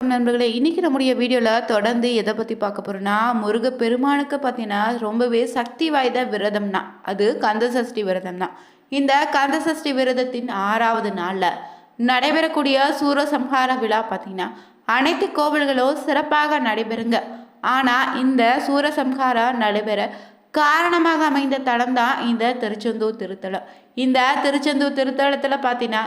நண்பர்களே இன்றைக்கி நம்முடைய வீடியோவில் தொடர்ந்து எதை பற்றி பார்க்க போகிறோன்னா முருக பெருமானுக்கு பார்த்தீங்கன்னா ரொம்பவே சக்தி வாய்ந்த விரதம்னா அது கந்த சஷ்டி விரதம் தான் இந்த கந்த சஷ்டி விரதத்தின் ஆறாவது நாளில் நடைபெறக்கூடிய சூரசம்ஹார விழா பார்த்தீங்கன்னா அனைத்து கோவில்களும் சிறப்பாக நடைபெறுங்க. ஆனால் இந்த சூரசம்ஹாரம் நடைபெற காரணமாக அமைந்த தளம் தான் இந்த திருச்செந்தூர் திருத்தலம். இந்த திருச்செந்தூர் திருத்தலத்தில் பார்த்தீங்கன்னா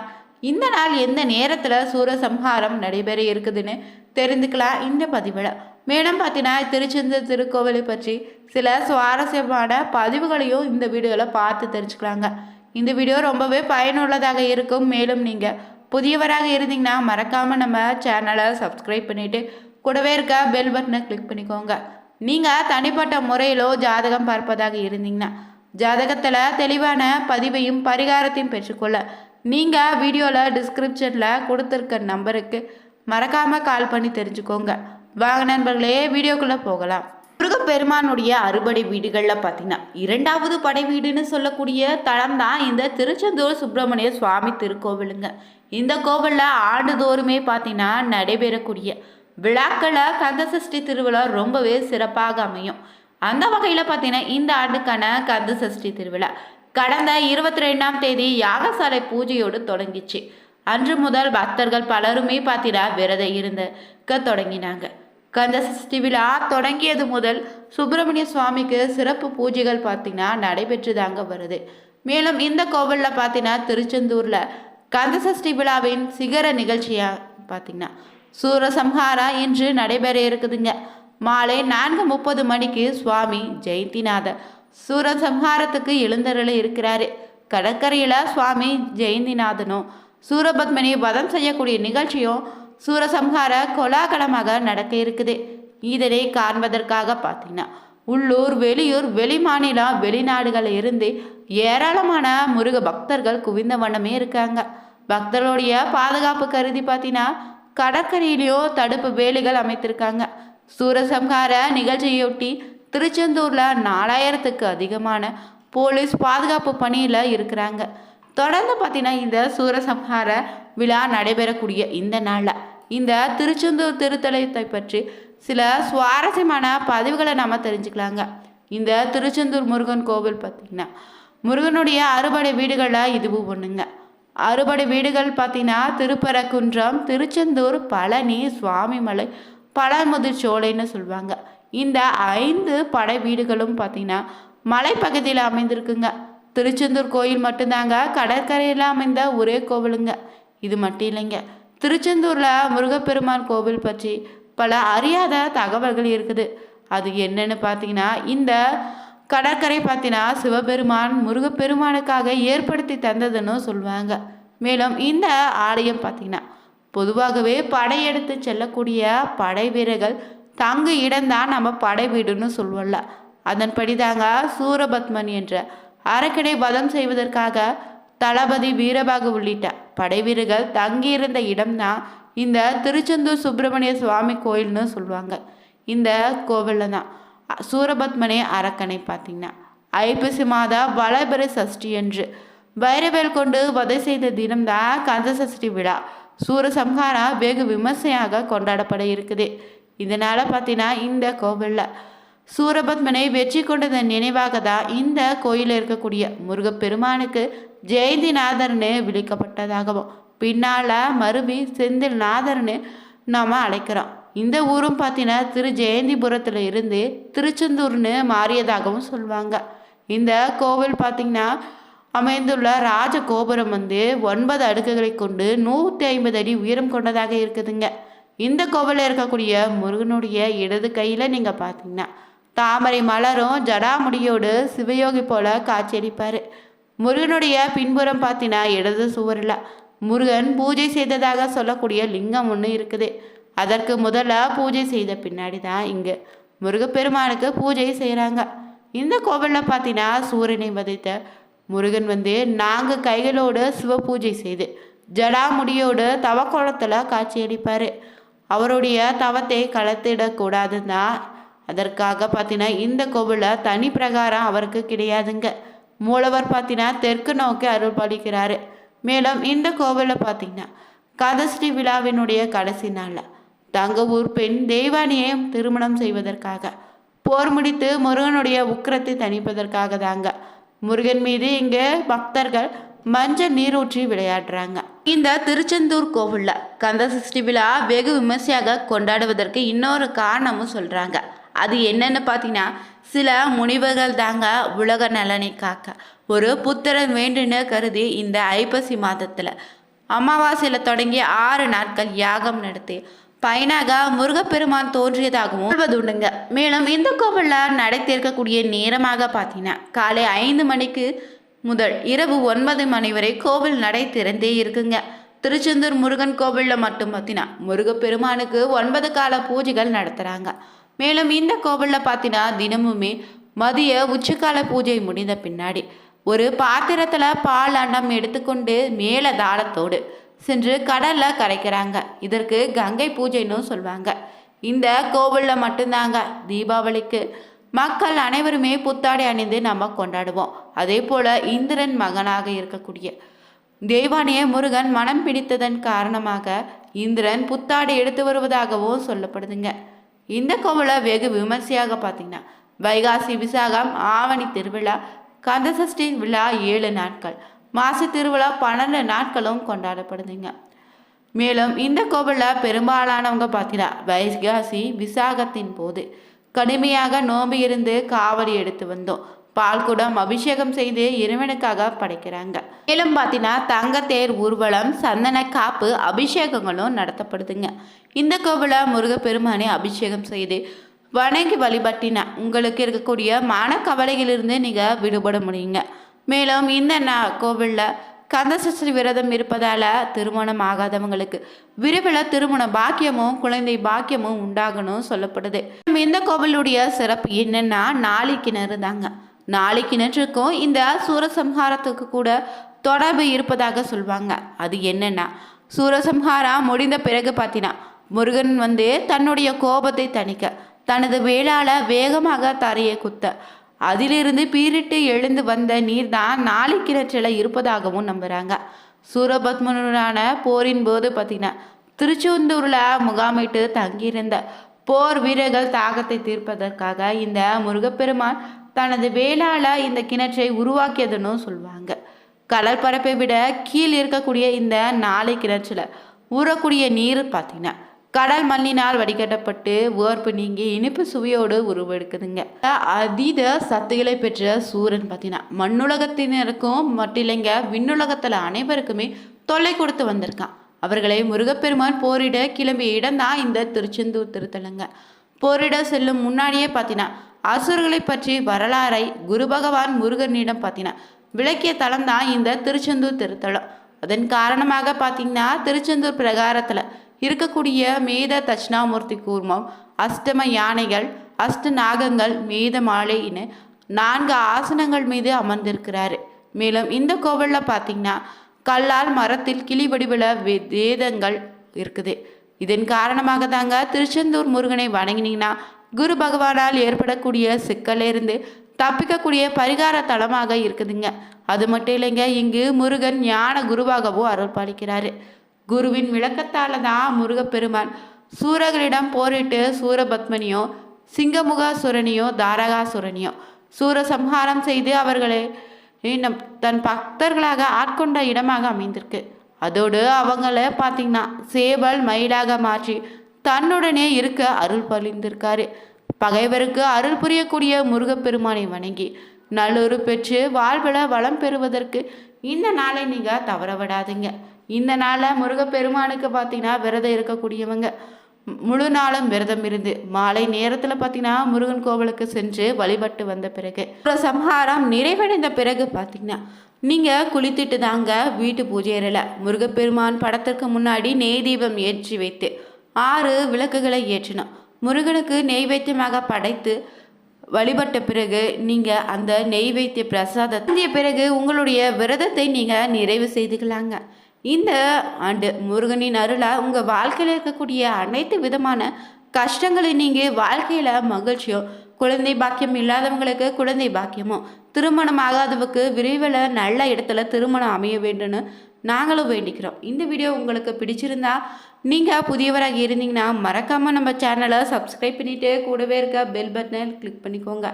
இந்த நாள் எந்த நேரத்தில் சூரசம்ஹாரம் நடைபெற இருக்குதுன்னு தெரிந்துக்கலாம் இந்த பதிவில். மேலும் பார்த்தீங்கன்னா திருச்செந்தூர் திருக்கோவிலை பற்றி சில சுவாரஸ்யமான பதிவுகளையும் இந்த வீடியோவில் பார்த்து தெரிஞ்சுக்கலாங்க. இந்த வீடியோ ரொம்பவே பயனுள்ளதாக இருக்கும். மேலும் நீங்கள் புதியவராக இருந்தீங்கன்னா மறக்காமல் நம்ம சேனலை சப்ஸ்கிரைப் பண்ணிவிட்டு கூடவே இருக்க பெல் பட்டனை கிளிக் பண்ணிக்கோங்க. நீங்கள் தனிப்பட்ட முறையிலோ ஜாதகம் பார்ப்பதாக இருந்தீங்கன்னா ஜாதகத்தில் தெளிவான பதிவையும் பரிகாரத்தையும் பெற்றுக்கொள்ள நீங்கள் வீடியோவில் டிஸ்கிரிப்ஷனில் கொடுத்துருக்க நம்பருக்கு மறக்காமல் கால் பண்ணி தெரிஞ்சுக்கோங்க. வாங்க நண்பர்களே வீடியோக்குள்ளே போகலாம். முருகப்பெருமானுடைய அறுபடை வீடுகளில் பார்த்தீங்கன்னா இரண்டாவது படை வீடுன்னு சொல்லக்கூடிய தளம் தான் இந்த திருச்செந்தூர் சுப்பிரமணிய சுவாமி திருக்கோவிலுங்க. இந்த கோவிலில் ஆண்டுதோறுமே பார்த்தீங்கன்னா நடைபெறக்கூடிய விழாக்களில் கந்தசஷ்டி திருவிழா ரொம்பவே சிறப்பாக அமையும். அந்த வகையில் பார்த்தீங்கன்னா இந்த ஆண்டுக்கான கந்த சஷ்டி திருவிழா. கடந்த இருபத்தி ரெண்டாம் தேதி யாகசாலை பூஜையோடு தொடங்கிச்சு. அன்று முதல் பக்தர்கள் பலருமே பார்த்தீங்கன்னா விரதம் இருந்துக்க தொடங்கினாங்க. கந்த சஷ்டி விழா தொடங்கியது முதல் சுப்பிரமணிய சுவாமிக்கு சிறப்பு பூஜைகள் பார்த்தீங்கன்னா நடைபெற்று தாங்க வருது. மேலும் இந்த கோவிலில் பார்த்தீங்கன்னா திருச்செந்தூரில் கந்த சஷ்டி விழாவின் சிகர நிகழ்ச்சியாக பார்த்தீங்கன்னா சூரசம்ஹாரா இன்று நடைபெற இருக்குதுங்க. மாலை நான்கு முப்பது மணிக்கு சுவாமி ஜெயந்திநாதர் சூரசம்ஹாரத்துக்கு எழுந்தருள இருக்கிறாரு. கடற்கரையில் சுவாமி ஜெயந்திநாதனும் சூரபத்மனி வதம் செய்யக்கூடிய நிகழ்ச்சியும் சூரசம்ஹார கோலாகலமாக நடக்க இருக்குது. இதனை காண்பதற்காக பார்த்தீங்கன்னா உள்ளூர் வெளியூர் வெளி மாநிலம் வெளிநாடுகளில் இருந்து ஏராளமான முருக பக்தர்கள் குவிந்த வண்ணமே இருக்காங்க. பக்தர்களுடைய பாதுகாப்பு கருதி பார்த்தீங்கன்னா கடற்கரையிலையோ தடுப்பு வேலிகள் அமைத்திருக்காங்க. சூரசம்ஹார நிகழ்ச்சியொட்டி திருச்செந்தூரில் நாலாயிரத்துக்கு அதிகமான போலீஸ் பாதுகாப்பு பணியில் இருக்கிறாங்க. தொடர்ந்து பார்த்தீங்கன்னா இந்த சூரசம்ஹார விழா நடைபெறக்கூடிய இந்த நாளில் இந்த திருச்செந்தூர் திருத்தலத்தை பற்றி சில சுவாரஸ்யமான பதிவுகளை நம்ம தெரிஞ்சுக்கலாங்க. இந்த திருச்செந்தூர் முருகன் கோவில் பார்த்திங்கன்னா முருகனுடைய அறுபடை வீடுகளில் இதுவும் ஒன்றுங்க அறுபடை வீடுகள் பார்த்தீங்கன்னா திருப்பரக்குன்றம் திருச்செந்தூர் பழனி சுவாமிமலை பழமுதிர் சோலைன்னு சொல்லுவாங்க இந்த ஐந்து படை வீடுகளும் பார்த்தீங்கன்னா மலைப்பகுதியில் அமைந்திருக்குங்க. திருச்செந்தூர் கோயில் மட்டும்தாங்க கடற்கரையில் அமைந்த ஒரே கோவிலுங்க. இது மட்டும் இல்லைங்க. திருச்செந்தூரில் முருகப்பெருமான் கோவில் பற்றி பல அறியாத தகவல்கள் இருக்குது. அது என்னன்னு பார்த்தீங்கன்னா இந்த கடற்கரை பார்த்தீங்கன்னா சிவபெருமான் முருகப்பெருமானுக்காக ஏற்படுத்தி தந்ததுன்னு சொல்லுவாங்க. மேலும் இந்த ஆலயம் பார்த்தீங்கன்னா பொதுவாகவே படையெடுத்து செல்லக்கூடிய படை வீரர்கள் தங்கு இடம்தான் நம்ம படை வீடுன்னு சொல்லுவோம்ல அதன்படி தாங்க சூரபத்மன் என்ற அரக்கனை வதம் செய்வதற்காக தளபதி வீரபாகு உள்ளிட்ட படைவீரர்கள் தங்கியிருந்த இடம்தான் இந்த திருச்செந்தூர் சுப்பிரமணிய சுவாமி கோயில்னு சொல்லுவாங்க. இந்த கோவிலில் தான் சூரபத்மனே அரக்கனை பார்த்தீங்கன்னா. ஐப்பசி மாதா வளபெற சஷ்டி என்று வைரவேல் கொண்டு வதை செய்த தினம்தான் கந்த சஷ்டி விழா. சூரசம்ஹாரா வெகு விமர்சையாக கொண்டாடப்பட இருக்குது. இதனால் பார்த்தீங்கன்னா இந்த கோவிலில் சூரபத்மனை வெற்றி கொண்டதன் நினைவாக தான் இந்த கோயிலில் இருக்கக்கூடிய முருகப்பெருமானுக்கு ஜெயந்திநாதர்னு விழிக்கப்பட்டதாகவும் பின்னால் மருவி செந்தில் நாதர்னு நாம் அழைக்கிறோம். இந்த ஊரும் பார்த்தீங்கன்னா திரு ஜெயந்திபுரத்தில் இருந்து திருச்செந்தூர்னு மாறியதாகவும் சொல்லுவாங்க இந்த கோவில் பார்த்திங்கன்னா அமைந்துள்ள ராஜ கோபுரம் வந்து ஒன்பது அடுக்குகளை கொண்டு நூற்றி ஐம்பது அடி உயரம் கொண்டதாக இருக்குதுங்க. இந்த கோவிலில் இருக்கக்கூடிய முருகனுடைய இடது கையில் நீங்கள் பார்த்தீங்கன்னா தாமரை மலரும் ஜடாமுடியோடு சிவயோகி போல காட்சியளிப்பார். முருகனுடைய பின்புறம் பார்த்தீங்கன்னா இடது சுவரில் முருகன் பூஜை செய்ததாக சொல்லக்கூடிய லிங்கம் ஒன்று இருக்குது. அதற்கு முதல்ல பூஜை செய்த பின்னாடி தான் இங்கே முருகப்பெருமானுக்கு பூஜை செய்கிறாங்க இந்த கோவிலில் பார்த்தீங்கன்னா சூரியனை வதைத்த முருகன் வந்து நான்கு கைகளோடு சிவ பூஜை செய்து ஜடாமுடியோடு தவக்கோலத்தில் காட்சியளிப்பார். அவருடைய தவத்தை கலத்திடக்கூடாதுன்னு அதற்காக பார்த்தீங்கன்னா இந்த கோவிலில் தனி பிரகாரம் அவருக்கு கிடையாதுங்க. மூலவர் பார்த்தீங்கன்னா தெற்கு நோக்கி அருள் பாலிக்கிறாரு மேலும் இந்த கோவிலில் பார்த்தீங்கன்னா கதஸ்ரீ விழாவினுடைய கடைசி நாளில் தங்க ஊர் பெண் தெய்வானியை திருமணம் செய்வதற்காக போர் முடித்து முருகனுடைய உக்கிரத்தை தணிப்பதற்காக தாங்க. முருகன் மீது இங்கே பக்தர்கள் மஞ்சள் நீரூற்றி விளையாடுறாங்க. இந்த திருச்செந்தூர் கோவிலில் கந்த சஷ்டி விழா வெகு விமர்சையாக கொண்டாடுவதற்கு இன்னொரு காரணமும் சொல்கிறாங்க அது என்னன்னு பார்த்தீங்கன்னா சில முனிவர்கள் தாங்க உலக நலனை காக்க. ஒரு புத்திரன் வேண்டுன்னு கருதி இந்த ஐப்பசி மாதத்தில் அமாவாசையில் தொடங்கி ஆறு நாட்கள் யாகம் நடத்தி பயனாக முருகப்பெருமான் தோன்றியதாகவும் சொல்வதுண்டுங்க மேலும் இந்த கோவிலில் நடத்தியிருக்கக்கூடிய நேரமாக பார்த்தீங்கன்னா காலை ஐந்து மணிக்கு முதல் இரவு ஒன்பது மணி வரை கோவில் நடை திறந்தே இருக்குங்க. திருச்செந்தூர் முருகன் கோவிலில் மட்டும் பார்த்தீங்கன்னா முருகப்பெருமானுக்கு ஒன்பது கால பூஜைகள் நடத்துகிறாங்க மேலும் இந்த கோவிலில் பார்த்தினா தினமுமே மதிய உச்சிக்கால பூஜை முடிந்த பின்னாடி ஒரு பாத்திரத்தில் பால் அன்னம் எடுத்துக்கொண்டு மேல தாளத்தோடு சென்று கடலில் கரைக்கிறாங்க. இதற்கு கங்கை பூஜைன்னு சொல்லுவாங்க இந்த கோவிலில் மட்டும்தாங்க தீபாவளிக்கு மக்கள் அனைவருமே புத்தாடை அணிந்து நம்ம கொண்டாடுவோம். அதே போல இந்திரன் மகனாக இருக்கக்கூடிய தேவானிய முருகன் மனம் பிடித்ததன் காரணமாக இந்திரன் புத்தாடை எடுத்து வருவதாகவும் சொல்லப்படுதுங்க. இந்த கோவிலை வெகு விமர்சையாக பார்த்தீங்கன்னா வைகாசி விசாகம் ஆவணி திருவிழா கந்தசஷ்டி விழா ஏழு நாட்கள் மாசி திருவிழா பன்னெண்டு நாட்களும் கொண்டாடப்படுதுங்க. மேலும் இந்த கோவிலில் பெரும்பாலானவங்க பார்த்தீங்கன்னா வைகாசி விசாகத்தின் போது கடுமையாக நோம்பு இருந்து காவடி எடுத்து வந்தோம். பால் குடம் அபிஷேகம் செய்து இறைவனுக்காக படைக்கிறாங்க. மேலும் பார்த்தீங்கன்னா தங்கத்தேர் ஊர்வலம் சந்தன காப்பு அபிஷேகங்களும் நடத்தப்படுதுங்க. இந்த கோவிலை முருகப்பெருமானை அபிஷேகம் செய்து வணங்கி வழிபட்டினா உங்களுக்கு இருக்கக்கூடிய மனக்கவலைகளிலிருந்து நீங்கள் விடுபட முடியுங்க. மேலும் இந்த நா கோவிலில் கந்தசஷ்டி விரதம் இருப்பதால் திருமணம் ஆகாதவங்களுக்கு விரைவில் திருமண பாக்கியமும் குழந்தை பாக்கியமும் உண்டாகணும் சொல்லப்படுது. இந்த கோவிலுடைய சிறப்பு என்னன்னா நாளை கிணறு தாங்க. நாளை கிணற்றுக்கும் இந்த சூரசம்ஹாரத்துக்கு கூட தொடர்பு இருப்பதாக சொல்லுவாங்க அது என்னன்னா சூரசம்ஹாரம் முடிந்த பிறகு பார்த்தீங்கன்னா முருகன் வந்து தன்னுடைய கோபத்தை தணிக்க தனது வேளால வேகமாக தரையை குத்த அதிலிருந்து பீரிட்டு எழுந்து வந்த நீர் தான் நாளை கிணற்றில் இருப்பதாகவும் நம்புகிறாங்க சூரபத்மனுடனான போரின் போது பார்த்தீங்கன்னா திருச்செந்தூரில் முகாமிட்டு தங்கியிருந்த போர் வீரர்கள் தாகத்தை தீர்ப்பதற்காக இந்த முருகப்பெருமான் தனது வேளால இந்த கிணற்றை உருவாக்கியதுன்னு சொல்லுவாங்க கடற்பரப்பை விட கீழ் இருக்கக்கூடிய இந்த நாளை கிணற்றில் ஊறக்கூடிய நீர் பார்த்தீங்கன்னா கடல் மண்ணினால் வடிகட்டப்பட்டு வேர்ப்பு நீங்கி இனிப்பு சுவையோடு உருவெடுக்குதுங்க. அதீத சத்துக்களை பெற்ற சூரன் பார்த்தீங்கன்னா மண்ணுலகத்தினருக்கும் மட்டும் இல்லைங்க விண்ணுலகத்தில் அனைவருக்குமே தொல்லை கொடுத்து வந்திருக்கான். அவர்களை முருகப்பெருமான் போரிட கிளம்பிய இடம்தான் இந்த திருச்செந்தூர் திருத்தலங்க. போரிட செல்லும் முன்னாடியே பார்த்தீங்கன்னா அசுரர்களை பற்றி வரலாறை குரு பகவான் முருகனிடம் பார்த்தீங்கன்னா விளக்கிய தலம் தான் இந்த திருச்செந்தூர் திருத்தலம். அதன் காரணமாக பார்த்தீங்கன்னா திருச்செந்தூர் பிரகாரத்தில் இருக்கக்கூடிய மேத தட்சிணாமூர்த்தி கூர்மம் அஷ்டம யானைகள் அஷ்ட நாகங்கள் மேத மாலைன்னு நான்கு ஆசனங்கள் மீது அமர்ந்திருக்கிறாரு. மேலும் இந்த கோவிலில் பார்த்தீங்கன்னா கல்லால் மரத்தில் கிளி வடிவில் வேதங்கள் இருக்குது. இதன் காரணமாக தாங்க திருச்செந்தூர் முருகனை வணங்கினீங்கன்னா குரு பகவானால் ஏற்படக்கூடிய சிக்கலிருந்து தப்பிக்கக்கூடிய பரிகார தலமாக இருக்குதுங்க. அது மட்டும் இல்லைங்க இங்கு முருகன் ஞான குருவாகவும் அருள் பாலிக்கிறாரு குருவின் விளக்கத்தால தான் முருகப்பெருமான். சூரர்களிடம் போரிட்டு சூரபத்மனியோ சிங்கமுகாசுரனியோ தாரகாசுரனியோ சூரசம்ஹாரம் செய்து அவர்களை நம் தன் பக்தர்களாக ஆட்கொண்ட இடமாக அமைந்திருக்கு. அதோடு அவங்கள பார்த்தீங்கன்னா சேவல் மயிலாக மாற்றி தன்னுடனே இருக்க அருள் பழிந்திருக்காரு பகைவருக்கு அருள் புரியக்கூடிய முருகப்பெருமானை வணங்கி நல்லொரு பெற்று வாழ்வில் வளம் பெறுவதற்கு இந்த நாளை நீங்கள் தவற விடாதீங்க இந்த நாளில் முருகப்பெருமானுக்கு பார்த்தீங்கன்னா விரதம் இருக்கக்கூடியவங்க. முழு நாளும் விரதம் இருந்து மாலை நேரத்தில் பார்த்தீங்கன்னா முருகன் கோவிலுக்கு சென்று வழிபட்டு வந்த பிறகு சம்ஹாரம் நிறைவடைந்த பிறகு பார்த்தீங்கன்னா நீங்கள் குளித்துட்டு தாங்க வீட்டு பூஜை இறலை முருகப்பெருமான் படத்திற்கு முன்னாடி நெய் தீபம் ஏற்றி வைத்து ஆறு விளக்குகளை ஏற்றணும் முருகனுக்கு நெய்வேத்தியமாக படைத்து வழிபட்ட பிறகு நீங்கள் அந்த நெய்வேத்திய பிரசாதத்திய பிறகு உங்களுடைய விரதத்தை நீங்கள் நிறைவு செய்துக்கலாங்க. இந்த ஆண்டு முருகனின் அருளாக உங்கள் வாழ்க்கையில் இருக்கக்கூடிய அனைத்து விதமான கஷ்டங்களை நீங்கள் வாழ்க்கையில் மகிழ்ச்சியோ குழந்தை பாக்கியம் இல்லாதவங்களுக்கு குழந்தை பாக்கியமோ திருமணம் ஆகாதவுக்கு விரைவில் நல்ல இடத்துல திருமணம் அமைய வேண்டும்னு நாங்களும் வேண்டிக்கிறோம். இந்த வீடியோ உங்களுக்கு பிடிச்சிருந்தா நீங்கள் புதியவராக இருந்தீங்கன்னா மறக்காமல் நம்ம சேனலை சப்ஸ்கிரைப் பண்ணிவிட்டு கூடவே இருக்க பெல் பட்டனை கிளிக் பண்ணிக்கோங்க.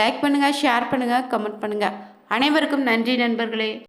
லைக் பண்ணுங்கள் ஷேர் பண்ணுங்கள் கமெண்ட் பண்ணுங்கள் அனைவருக்கும் நன்றி நண்பர்களே.